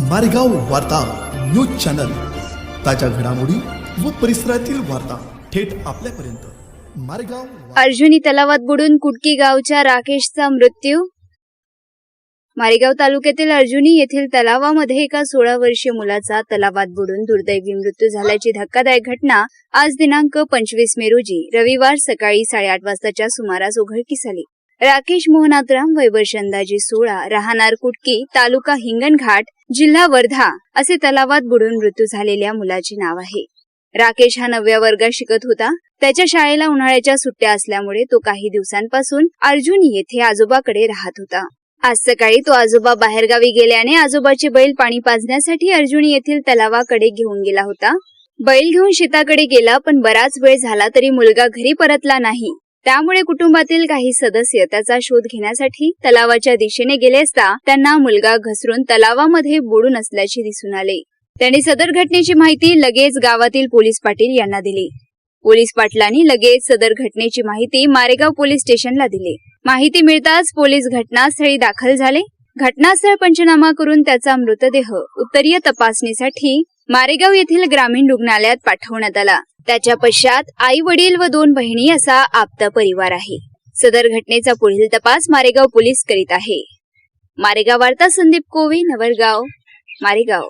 मारेगाव वार्ता news channel. ताज्या घडामोडी व परिसरातील वार्ता थेट आपल्यापर्यंत. मारेगाव अर्जुनी तलावात बुडून कुटकी गावच्या राकेशचा मृत्यू? मारेगाव तालुक्यातील अर्जुनी येथील तलावामध्ये एका सोळा वर्षीय मुलाचा तलावात बुडून दुर्दैवी मृत्यू झाल्याची धक्कादायक घटना आज दिनांक पंचवीस मे रोजी रविवार सकाळी साडेआठ वाजताच्या सुमारास उघडकीस आली. राकेश मोहनातराम वय अंदाजे सोळा राहणार कुटकी तालुका हिंगणघाट जिल्हा वर्धा असे तलावात बुडून मृत्यू झालेल्या मुलाचे नाव आहे. राकेश हा नवव्या वर्गात शिकत होता. त्याच्या शाळेला उन्हाळ्याच्या सुट्ट्या असल्यामुळे तो काही दिवसांपासून अर्जुनी येथे आजोबाकडे राहत होता. आज सकाळी तो आजोबा बाहेरगावी गेल्याने आजोबाचे बैल पाणी पाजण्यासाठी अर्जुनी येथील तलावाकडे घेऊन गेला होता. बैल घेऊन शेताकडे गेला पण बराच वेळ झाला तरी मुलगा घरी परतला नाही. त्यामुळे कुटुंबातील काही सदस्य त्याचा शोध घेण्यासाठी तलावाच्या दिशेने गेले असता त्यांना मुलगा घसरून तलावामध्ये बुडून असल्याचे दिसून आले. त्यांनी सदर घटनेची माहिती लगेच गावातील पोलीस पाटील यांना दिली. पोलीस पाटलांनी लगेच सदर घटनेची माहिती मारेगाव पोलीस स्टेशनला दिली. माहिती मिळताच पोलीस घटनास्थळी दाखल झाले. घटनास्थळ पंचनामा करून त्याचा मृतदेह उत्तरीय तपासणीसाठी मारेगाव येथील ग्रामीण रुग्णालयात पाठवण्यात आला. त्याच्या पश्चात आई वडील व दोन बहिणी असा आपता परिवार आहे. सदर घटनेचा पुढील तपास मारेगाव पोलीस करीत आहे. मारेगाव वार्ता संदीप कोवे नवरगाव मारेगाव.